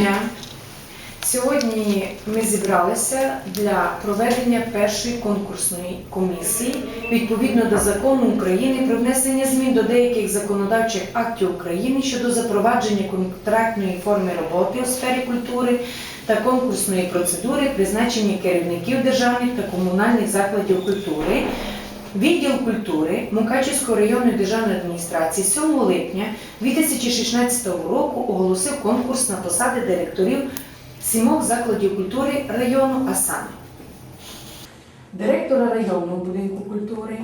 дня. Сьогодні ми зібралися для проведення першої конкурсної комісії відповідно до закону України про внесення змін до деяких законодавчих актів України щодо запровадження контрактної форми роботи у сфері культури та конкурсної процедури призначення керівників державних та комунальних закладів культури. Відділ культури Мукачівської районної державної адміністрації 7 липня 2016 року оголосив конкурс на посади директорів сімох закладів культури району, а саме директора районного будинку культури,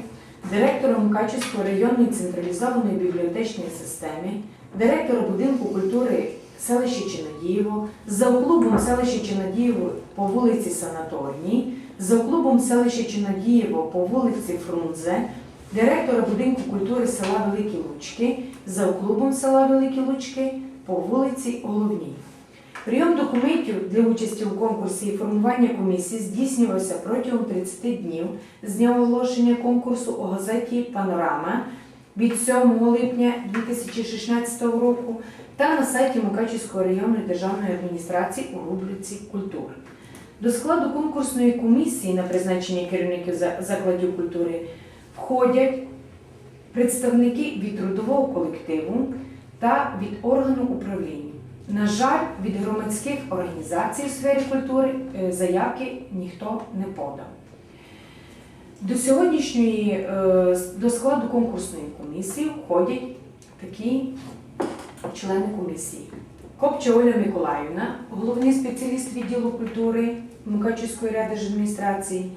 директора Мукачівської районної централізованої бібліотечної системи, директора будинку культури селища Чинадієво, за клубом селища Чинадієво по вулиці Санаторній, за клубом селища Чинадієво по вулиці Фрунзе, директора будинку культури села Великі Лучки, за клубом села Великі Лучки по вулиці Головній. Прийом документів для участі у конкурсі і формування комісії здійснювався протягом 30 днів з дня оголошення конкурсу у газеті Панорама від 7 липня 2016 року та на сайті Мукачівської районної державної адміністрації у рубриці Культура. До складу конкурсної комісії на призначення керівників закладів культури входять представники від трудового колективу та від органу управління. На жаль, від громадських організацій у сфері культури е, заявки ніхто не подав. До сьогоднішньої е, до складу конкурсної комісії входять такі члени комісії. Копча Оля Миколаївна, головний спеціаліст відділу культури Мукачівської райдержадміністрації,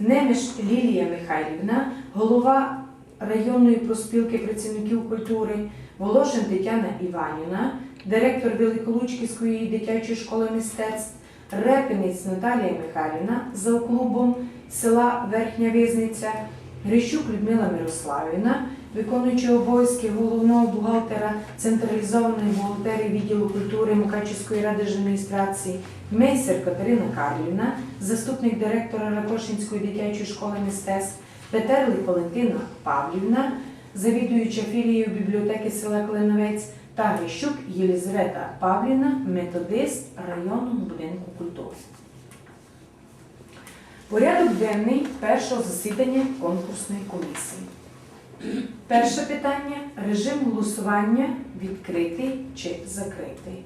Немеш Лілія Михайлівна, голова районної проспілки працівників культури, Волошин Тетяна Іванівна, директор Великолучківської дитячої школи мистецтв, Репинець Наталія Михайлівна за клубом села Верхня Визниця, Грищук Людмила Мирославівна, виконуючи обов'язки головного бухгалтера централізованої бухгалтерії відділу культури Мукачівської райдержадміністрації, Мейсер Катерина Карлівна, заступник директора Ракошинської дитячої школи мистецтв, Петерлик Валентина Павлівна, завідуюча філією бібліотеки села Клиновець та Грищук Єлізавета Павлівна, методист районного будинку культури. Порядок денний першого засідання конкурсної комісії. Перше питання режим голосування відкритий чи закритий.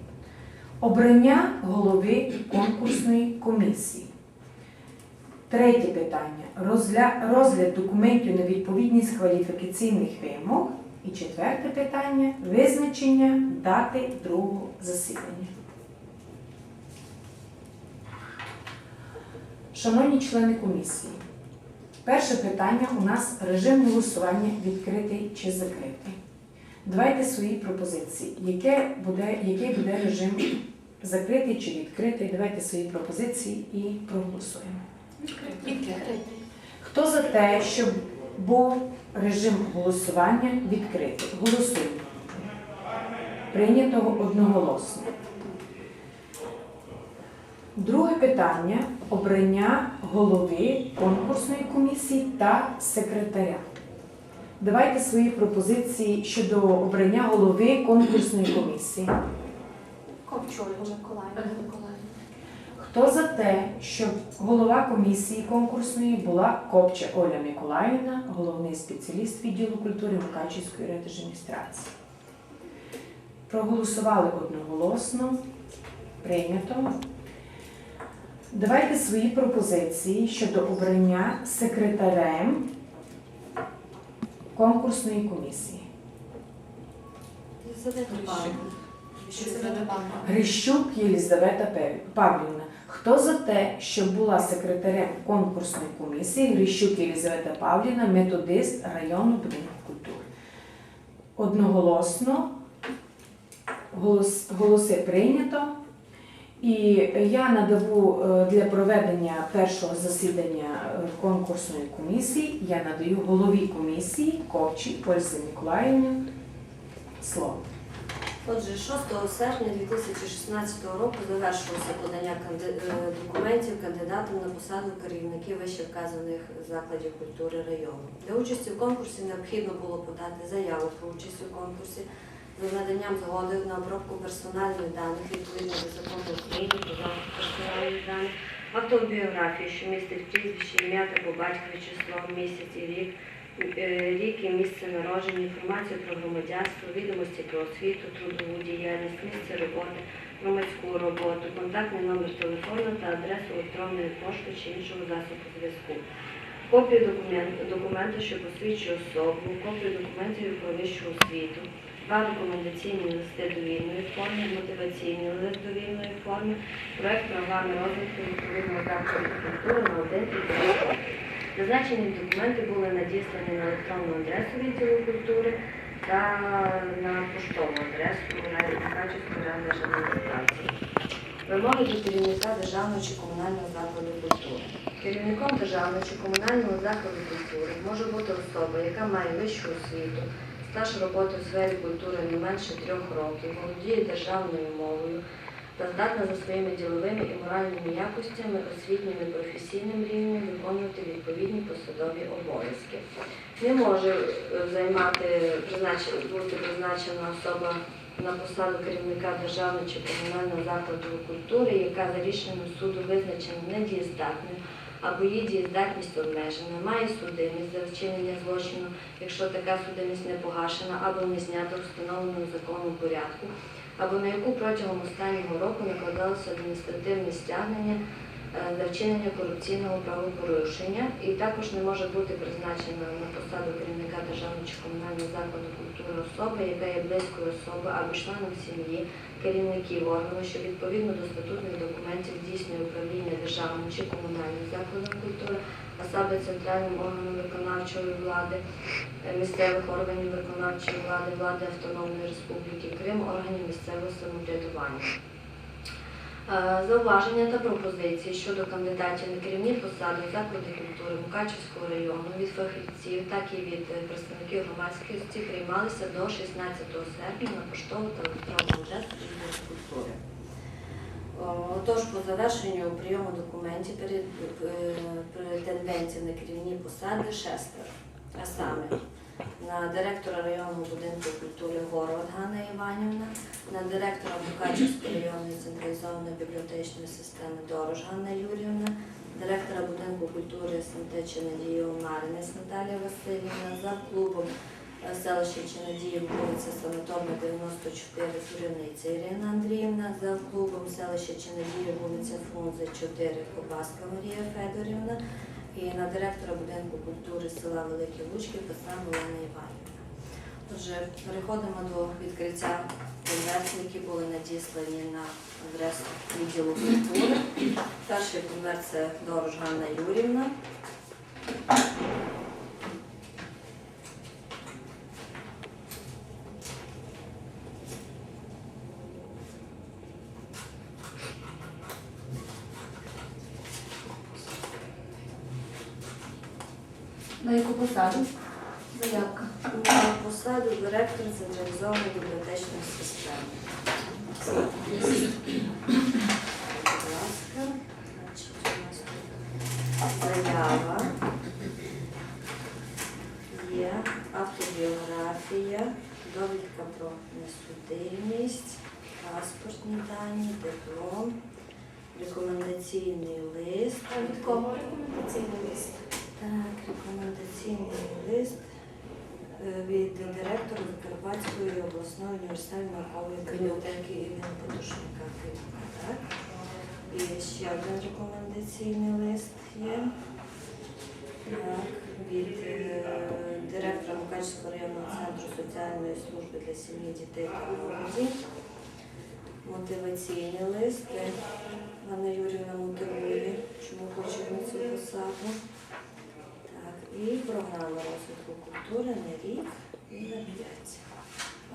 Обрання голови конкурсної комісії. Третє питання розгляд, розгляд документів на відповідність кваліфікаційних вимог. І четверте питання визначення дати другого засідання. Шановні члени комісії, перше питання у нас режим голосування відкритий чи закритий. Давайте свої пропозиції. Яке буде, який буде режим закритий чи відкритий? Давайте свої пропозиції і проголосуємо. Відкритий. Хто за те, щоб був режим голосування відкритий? Голосуємо. Прийнято одноголосно. Друге питання обрання голови конкурсної комісії та секретаря. Давайте свої пропозиції щодо обрання голови конкурсної комісії. Миколаївна. Хто за те, щоб голова комісії конкурсної була Копча Оля Миколаївна, головний спеціаліст відділу культури Мукачівської райдержадміністрації? Проголосували одноголосно. Прийнято. Давайте свої пропозиції щодо обрання секретарем конкурсної комісії. Грищук Єлізавета Павлівна. Хто за те, щоб була секретарем конкурсної комісії Грищук Єлізавета Павлівна, методист району будинку культури? Одноголосно голос, голоси прийнято. І я надаву е, для проведення першого засідання е, конкурсної комісії, я надаю голові комісії Ковчі Ользі Миколаївні слово. Отже, 6 серпня 2016 року завершилося подання е, документів кандидатам на посаду керівників вищевказаних закладів культури району. Для участі в конкурсі необхідно було подати заяву про участь у конкурсі з наданням згоди на обробку персональних даних відповідно до закону автобіографію, що містить прізвище, ім'я та по батькові число, місяць і рік, е, рік і місце народження, інформацію про громадянство, відомості про освіту, трудову діяльність, місце роботи, громадську роботу, контактний номер телефону та адресу електронної пошти чи іншого засобу зв'язку. Копію документу, документу, що посвідчує особу, копію документів про вищу освіту, два рекомендаційні листи довільної форми, мотиваційний лист довільної форми, проект програми розвитку відповідного закладу культури на один і два. Зазначені документи були надіслані на електронну адресу відділу культури та на поштову адресу Качівської райдержадміністрації. Вимоги до керівника державного чи комунального закладу культури. Керівником державного чи комунального закладу культури може бути особа, яка має вищу освіту, стаж роботи в сфері культури не менше трьох років, володіє державною мовою та здатна за своїми діловими і моральними якостями, освітнім і професійним рівнем виконувати відповідні посадові обов'язки. Не може е, займати бути призначена особа на посаду керівника державного чи комунального закладу культури, яка за рішенням суду визначена недієздатною або її дієздатність обмежена, має судимість за вчинення злочину, якщо така судимість не погашена або не знята в встановленому законом порядку, або на яку протягом останнього року накладалося адміністративне стягнення е, за вчинення корупційного правопорушення, і також не може бути призначена на посаду керівника державного чи комунального закладу культури особа, яка є близькою особою або членом сім'ї, керівників органу, що відповідно до статутних документів здійснює управління державним чи комунальним закладом культури, а саме центральним органом виконавчої влади, е, місцевих органів виконавчої влади, влади Автономної Республіки Крим, органів місцевого самоврядування. Е, Зауваження та пропозиції щодо кандидатів на керівні посади заклади культури Мукачівського району від фахівців, так і від е, представників громадськості приймалися до 16 серпня на поштову та електронну адресу культури. О, Отож, по завершенню прийому документів перед е, претендентів на керівні посади шестеро. А саме на директора районного будинку культури Город Ганна Іванівна, на директора Мукачівської районної централізованої бібліотечної системи Дорож Ганна Юрівна, директора будинку культури СМТ Чинадії Маринець Наталія Васильівна, за клубом селища Чинадії, вулиця Санаторна, 94, Суряниця Ірина Андріївна, за клубом селища Чинадії, вулиця Фрунзе, 4, Кобаска Марія Федорівна, і на директора будинку культури села Великі Лучки Петра Олена Іванівна. Отже, переходимо до відкриття конвертів, які були надіслані на адресу відділу культури. Перший конверт це Дорож Ганна Юрівна. На яку посаду? Заявка. На посаду директора централізованої бібліотечної системи. Будь ласка, значить, у нас тут заява. Є автобіографія, довідка про несудимість, паспортні дані, диплом, рекомендаційний лист. А від кого рекомендаційний лист? Так, рекомендаційний лист е, від директора Закарпатської обласної універсальної наукової бібліотеки імені Подушника. Так? І ще один рекомендаційний лист є. Так, від е, директора Мукачівського районного центру соціальної служби для сім'ї, дітей та молоді. Мотиваційний лист, Ганна Юрівна мотивує, чому хоче на цю посаду. І програма розвитку культури на рік і на п'ять.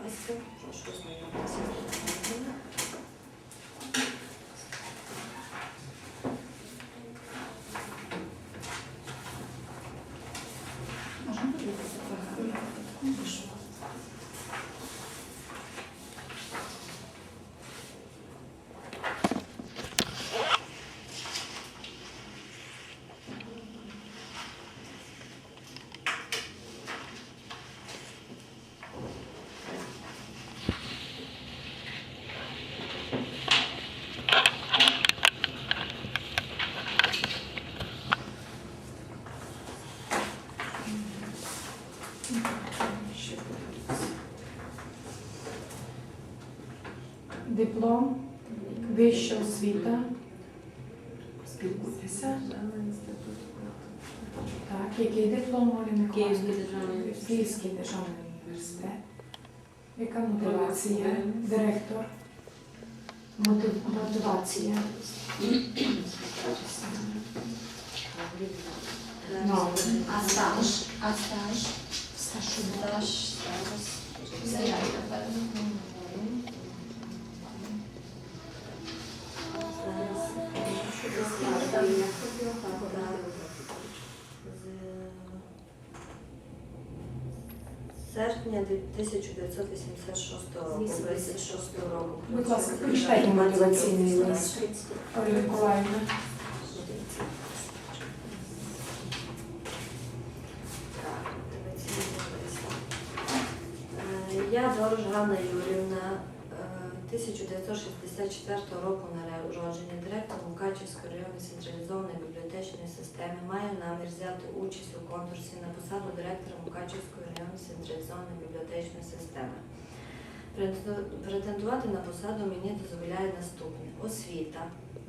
Васька, прошу знайомитися з. Можна подивитися програму? Прошу. Диплом, вища освіта. Спілкуйтеся. Так, який диплом Олі Миколаївни? Київський державний Київський державний університет. Яка мотивація? Директор. Мотив- Мотивація. Ну, А стаж? А стаж? Стаж Стаж зараз. Заявка певно. Серпня 1986 року. 86 року. Будь ласка, прочитайте мотиваційний лист. Миколаївна. Так, мотиваційний лист. Е, Я Дорож Ганна Юрівна, е, 1964 року народження, директор Мукачівської районної централізованої бібліотечної системи, маю намір взяти участь у конкурсі на посаду директора Мукачівської районної централізованої бібліотечної системи. Претендувати на посаду мені дозволяє наступне: освіта,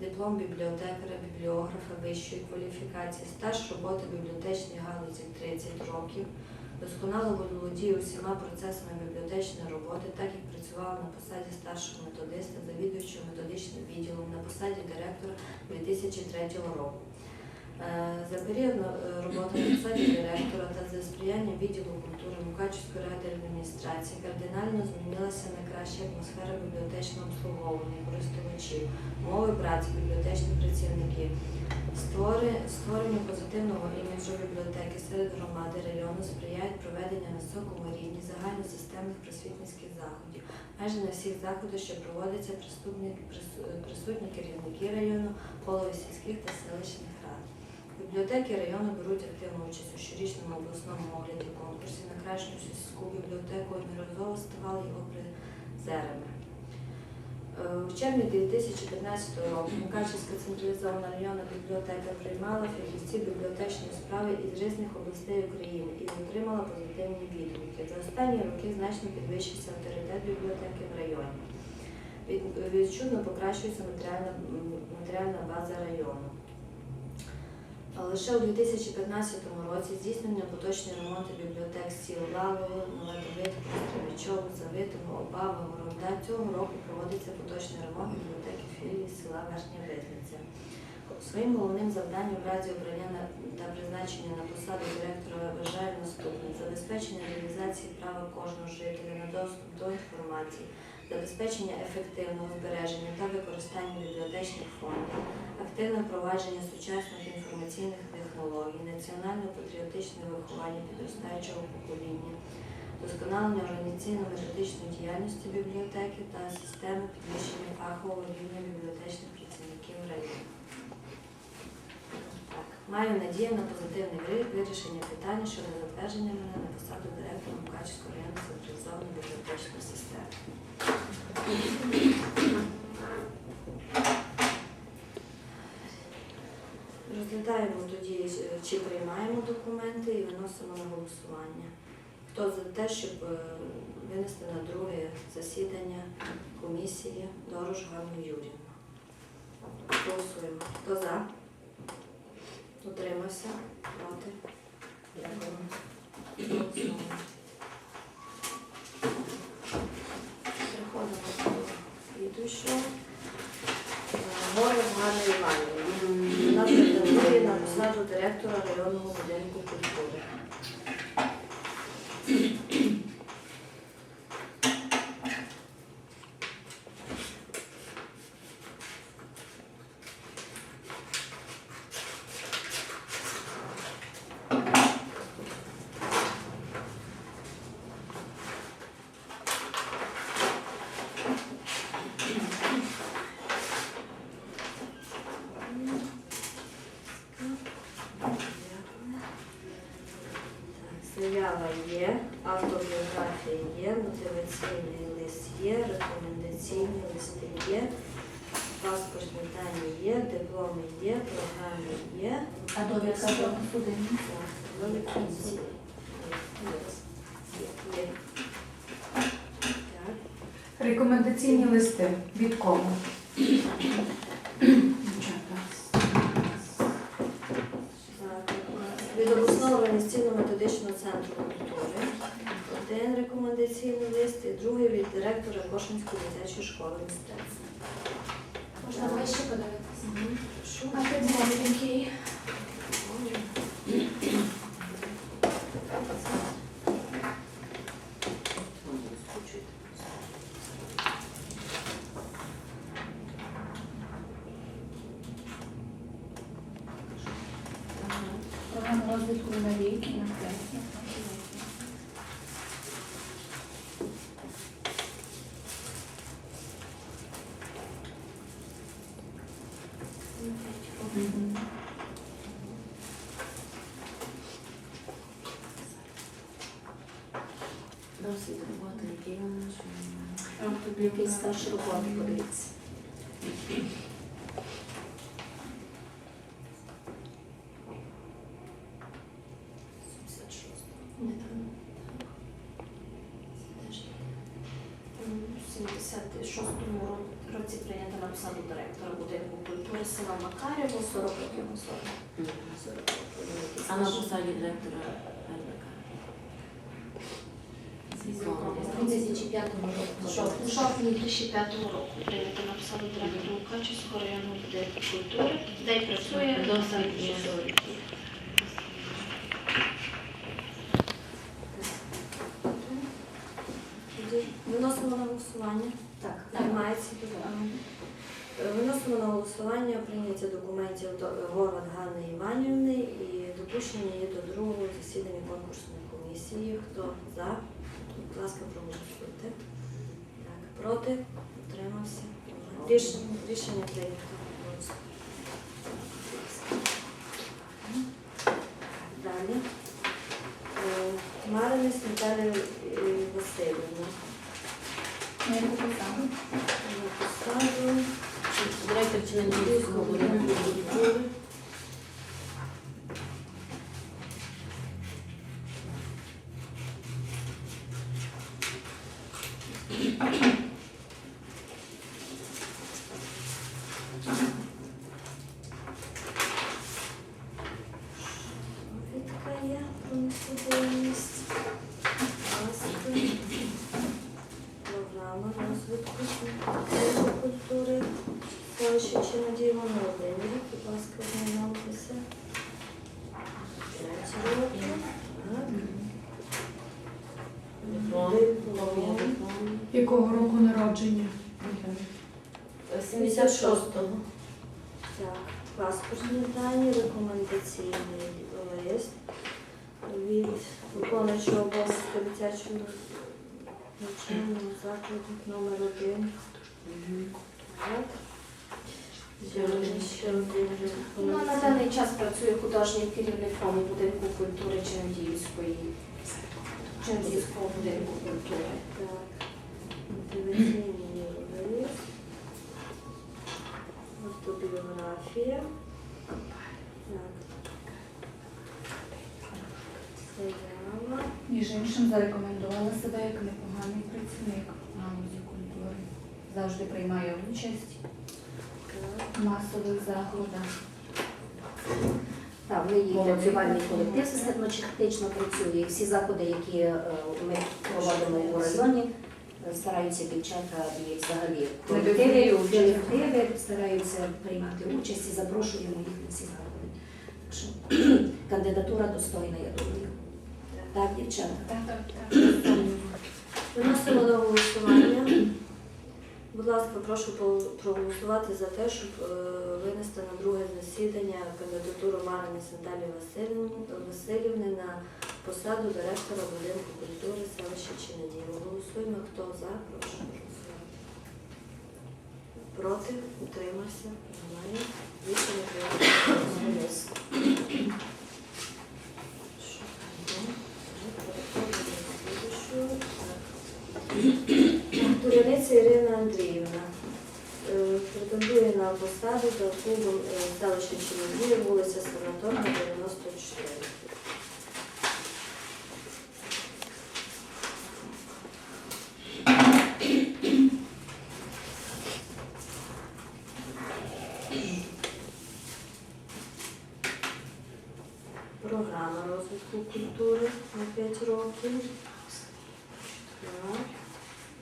диплом бібліотекаря, бібліографа вищої кваліфікації, стаж роботи в бібліотечній галузі 30 років, досконало володію усіма процесами бібліотечної роботи, так як працювала на посаді старшого методиста, завідуючого методичним відділом на посаді директора 2003 року. Е, За період е, роботи на посаді директора та за сприяння відділу культури Мукачівської ради адміністрації кардинально змінилася на краще атмосфера бібліотечного обслуговування користувачів, мови праці бібліотечних працівників, створенню позитивного іміджу бібліотеки серед громади району сприяють проведення на високому рівні загальносистемних просвітницьких заходів. Майже на всіх заходах, що проводяться, присутні, керівники району, голови сільських та селищних. Бібліотеки району беруть активну участь у щорічному обласному огляді конкурсі на кращу сільську бібліотеку і неразово ставали його призерами. Е, У червні 2015 року Мукачівська централізована районна бібліотека приймала фахівців бібліотечної справи із різних областей України і отримала позитивні відгуки. За останні роки значно підвищився авторитет бібліотеки в районі. Відчутно покращується матеріальна база району. Лише у 2015 році здійснення поточні ремонти бібліотек сіл Лавово, Новодовитку, Стрівичово, Завитого, Обава, Горовда. Цього року проводиться поточний ремонт бібліотеки філії села Верхня Витниця. Своїм головним завданням в разі обрання та призначення на посаду директора вважаю наступне забезпечення реалізації права кожного жителя на доступ до інформації, забезпечення ефективного збереження та використання бібліотечних фондів, активне впровадження сучасних інформаційних технологій, національно-патріотичне виховання підростаючого покоління, досконалення організаційно-методичної діяльності бібліотеки та системи підвищення фахового рівня бібліотечних працівників району. Маю надію на позитивний ви- вирішення питання щодо затвердження мене на посаду директора Мукачівської районної централізованої бібліотечної системи. Розглядаємо тоді, е, чи приймаємо документи і виносимо на голосування. Хто за те, щоб е, винести на друге засідання комісії Дорож Ганну Юрівну? Голосуємо. Хто за? Утримався? Проти? Дякую. Голосуємо. Переходимо до слідуючого. Город Ганна Іванівна. Вона претендує на посаду директора районного будинку культури. Так, Заява є, автобіографія є, мотиваційний лист є, рекомендаційні листи є, паспортні дані є, дипломи є, програми є. А довідка про судимість? Так, довідка. Є. Так. Рекомендаційні листи від кого? Від обласного організаційно-методичного центру рекомендаційний лист і другий від директора Кошинської дитячої школи мистецтв. Можна вище подивитися. Угу. А ти дзвоненький. Програма розвитку на рік і на п'ять. Досвід роботи, який у нас. Який стаж роботи, подивіться. Не там. У 76-му році прийнята на посаду директора будинку культури села Макарєво, 40 років на 40. А на посаді директора РБК? У 2005 року, в жовтні, в жовтні 2005 року прийнята на посаду директора Мукачівського районного будинку культури, де й працює до заключного Виносимо на голосування. Так. Е, Виносимо на голосування прийняття документів до Горват Ганни Іванівни і допущення її до другого засідання конкурсної комісії. Хто за? Будь ласка, проголосуйте. Проти? Утримався? Рішення, рішення прийнято. Далі. Е, Маринець Наталія е, Васильівна. Я не показала. На посаду. Директор Чинадійського будинку культури. Довідка є про несудимість. Власне, Програма розвитку культури, культури. Селище Чинодій Володимирів. Будь ласка, ознайомтеся. Третій роки. Так. Диплом. Диплом. Диплом. Якого року народження? 76-го. Так, паспортні дані, рекомендаційний лист від виконуючого обов'язки дитячого номер один Ну, на даний час працює художнім керівником будинку культури Чинадіївської, Чинадіївського будинку культури. Автобіографія. Між іншим зарекомендувала себе як непоганий в галузі культури. Завжди приймає участь в масових заходах. Так, в неї працювальний колектив систематично працює. Всі заходи, які е, ми проводимо у районі, стараються дівчата і взагалі колективи, колективи стараються приймати участь і запрошуємо їх на ці заходи. Так що кандидатура достойна, я думаю. Так, дівчата. Так, так. Виносимо до голосування. Будь ласка, прошу проголосувати за те, щоб е, винести на друге засідання кандидатуру Марини Наталії Васильівни, на посаду директора будинку культури селища Чинадієво. Голосуємо. Хто за? Прошу голосувати. Проти? Утримався? Немає. Рішення прийнято. Туряниця Ірина Андріївна е, претендує на посаду за клубом е, селища Чоловіє, вулиця Санаторна, 94. Програма розвитку культури на 5 років. Так,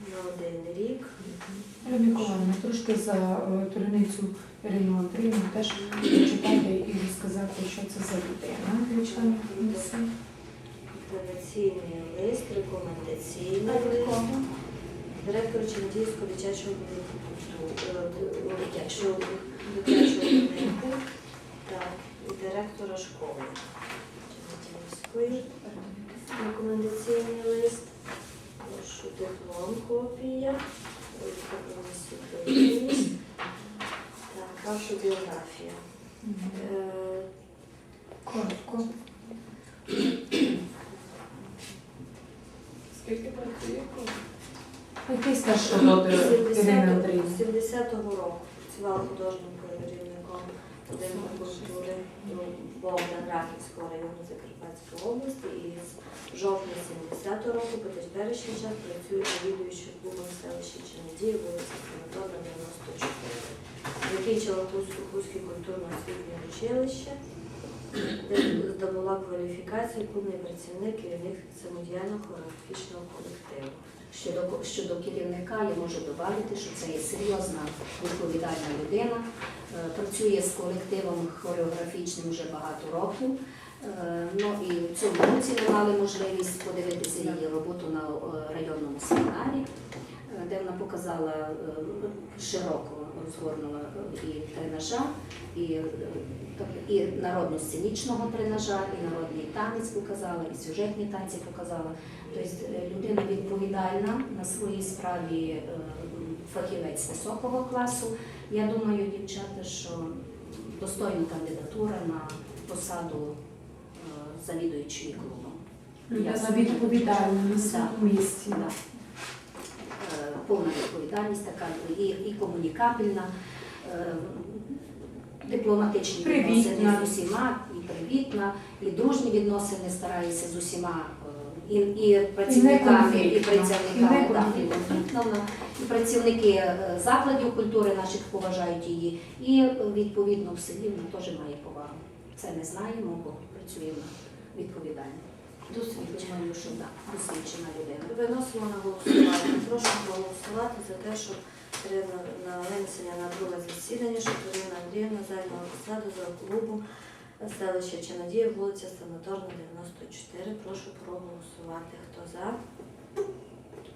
На один рік. Ірина Миколаївна, трошки за е, Туриницю Ірину Андріївну теж прочитайте і розказати, що це за людина для членів комісії. Мотиваційний лист, рекомендаційний лист. Директор Чернігівського дитячого будинку е, дитячого будинку так, і директора школи Чернігівської. Рекомендаційний лист. Прошу диплом копія. Так, ваша біографія. Коротко. Скільки працює? Який Ірини Андріївни? 70-го року працювала художнім керівником будинку культури Богдан Рахівського району Закарпатської області і з жовтня 70-го року по теперішній час працює завідуючим клубом селища Чернедії, вулиця Санаторна, 94. Закінчила Хуське культурно-освітнє училище, здобула кваліфікацію клубний працівник, керівник самодіяльного хореографічного колективу. Щодо, щодо керівника, я можу додати, що це є серйозна відповідальна людина. Е, Працює з колективом хореографічним вже багато років. Е, Ну і в цьому році ми мали можливість подивитися її роботу на е, районному семінарі, де вона показала широко розгорнула і тренажа, і, тобто і народно-сценічного тренажа, і народний танець показала, і сюжетні танці показала. Тобто е, людина відповідальна на своїй справі е, фахівець високого класу. Я думаю, дівчата, що достойна кандидатура на посаду е, завідуючої. Людина відповідальна на своєму місці. Повна відповідальність така і, і комунікабельна, е, дипломатичні Привітна. відносини з усіма, і привітна, і дружні відносини старається з усіма. е, І, і працівниками, і, працівниками, І да, і і працівники е, закладів культури наших поважають її, і е, відповідно в селі вона теж має повагу. Це не знаємо, бо працюємо відповідально. Досвідчена. Да, досвідчена людина. Виносимо на голосування. Прошу голосувати за те, щоб на винесення на друге засідання, щоб Ірина Андріївна зайняла посаду за клубом селища Чинодія, вулиця Санаторна, 94. Прошу проголосувати. Хто за?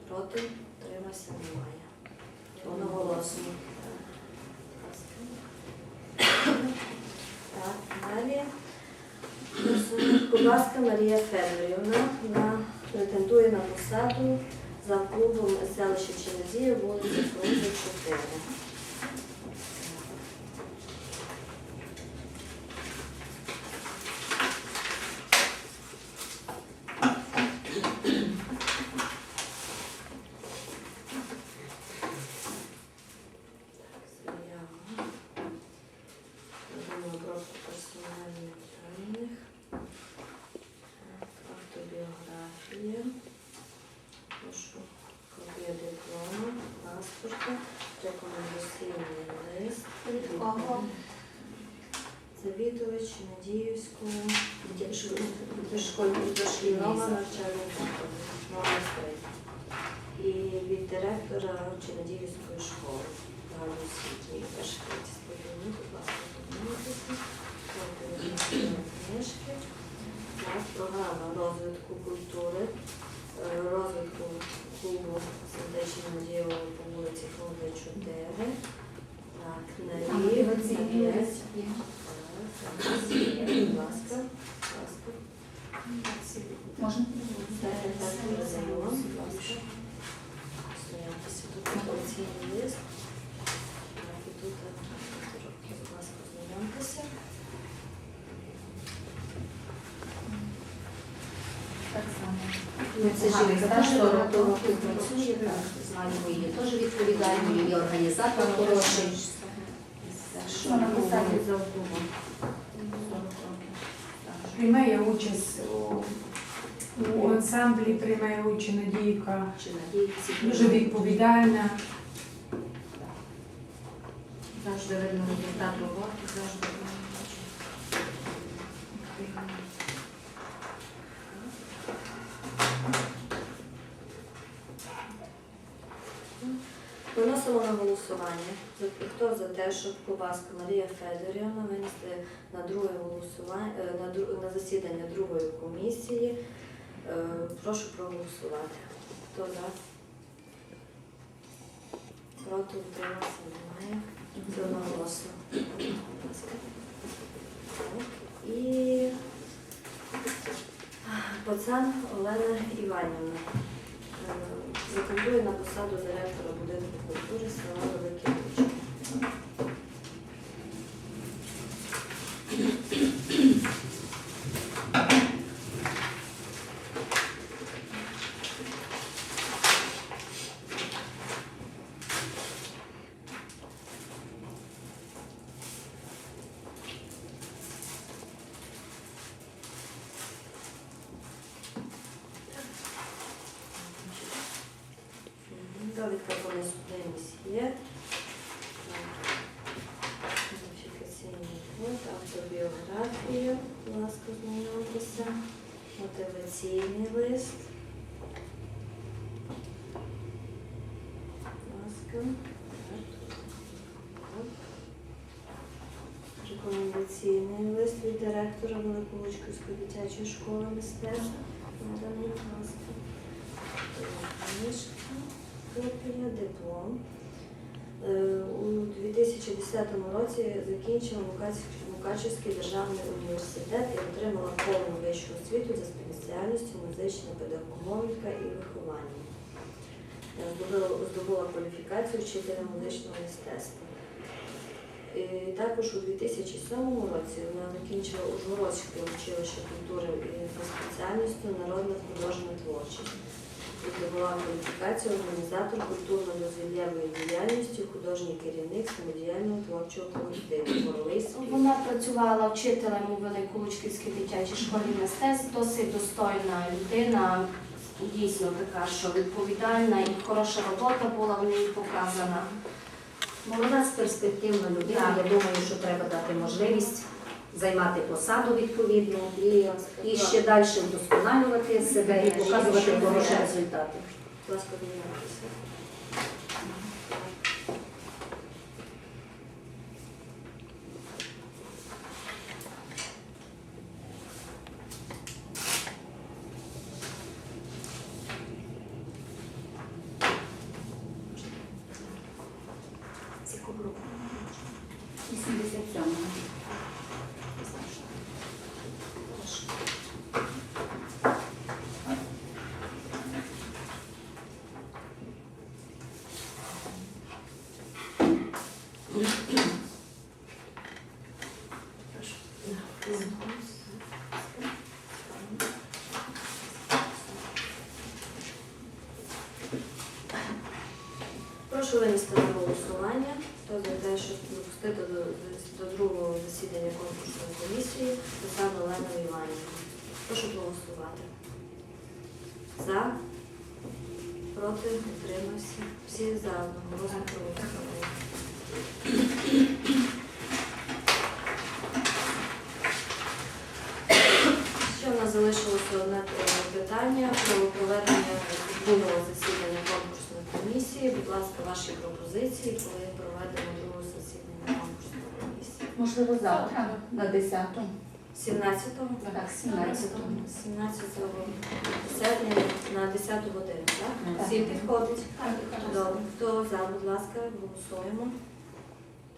Проти? Тримався? Немає. Одноголосно. Так, далі. Будь ласка, Марія Федорівна вона претендує на посаду за клубом селища Чернодія, вулиця Фрунзе, 4. Заява. Думаю, просто персональних даних. Так, Автобіографія. Прошу копія диплому, паспорта, рекомендаційний лист. Завідувач Надіївського дошкільного навчального закладу номер 3. І від директора Чинадіївської школи загальноосвітньої Пашкиті сподіваю, будь ласка, подивіться. Книжки. Так, програма розвитку культури, е, розвитку клубу сердечної надієвої по вулиці Фрунзе 4. Так, на. Так, Будь ласка, будь ласка. Можна? Так, так, будь ласка. Стоятися тут мотиваційний лист. Так, і тут, е, будь ласка, ознайомтеся. Так само. Ну, Це жінка теж багато років працює, знаємо її теж відповідальною, і організатор хороший. Що, ну, за клубом. Приймає участь у, у ансамблі, приймає участь Надійка. Дуже відповідальна. Завжди видно результат роботи, завжди видно. Виносимо на голосування. Хто за те, щоб Кубаска Марія Федорівна винести на друге голосування е, на, дру- на засідання другої комісії? Е, Прошу проголосувати. Хто за? Проти утримався немає. Це. Будь І пацан Олена Іванівна. Рекомендує на посаду директора будинку культури села Великі Лучі. Довідка про несудимість є. Ідентифікаційний код, автобіографія, будь ласка, знайомтеся, мотиваційний лист. Будь ласка. Рекомендаційний лист від директора Великолучківської дитячої школи мистецтв. Наданий, будь ласка. Книжка диплом. Е, У 2010 році закінчила Мукачівський державний університет і отримала повну вищу освіту за спеціальністю музична педагогіка і виховання. Е, Здобула, кваліфікацію вчителя музичного мистецтва. І також у 2007 році вона закінчила Ужгородське училище культури і за спеціальністю народна художня творчість здобула кваліфікацію організатор культурно-дозвіллєвої діяльності, художній керівник самодіяльного творчого колективу Горлиський. Вона працювала вчителем у Великолучківській дитячій школі мистецтв, досить достойна людина, дійсно така, що відповідальна і хороша робота була в ній показана. Молода з перспективна людина, я думаю, що треба дати можливість займати посаду відповідну і, і ще далі вдосконалювати себе і показувати хороші результати. Будь ласка, знімайтеся. З якого року? 87. Прошу винести на голосування. Хто за те, щоб допустити до, до другого засідання конкурсної комісії посаду Олену Іванівну. Прошу голосувати. За, проти, утримався. Всі за одного. проголосували. Ще в нас залишилося одне е, питання про проведення другого засідання конкурсної комісії. Будь ласка, ваші пропозиції, коли проведемо друге засідання конкурсної комісії. Можливо, завтра на 10-ту. 17-го? Так, 17-ту. 17 серпня на 10 годину, так? Так. Всім підходить? Добре. Хто за, будь ласка, голосуємо.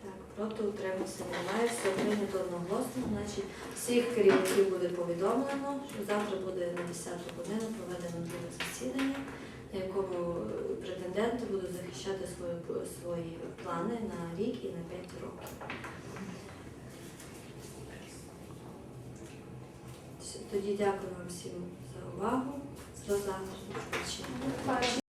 Так, проти утримався немає, все прийнято одноголосно. Значить, всіх керівників буде повідомлено, що завтра буде на 10 годину проведено друге засідання, на якому е, претенденти будуть захищати свої, свої плани на рік і на 5 років. Тоді дякую вам всім за увагу. З завтрашнього.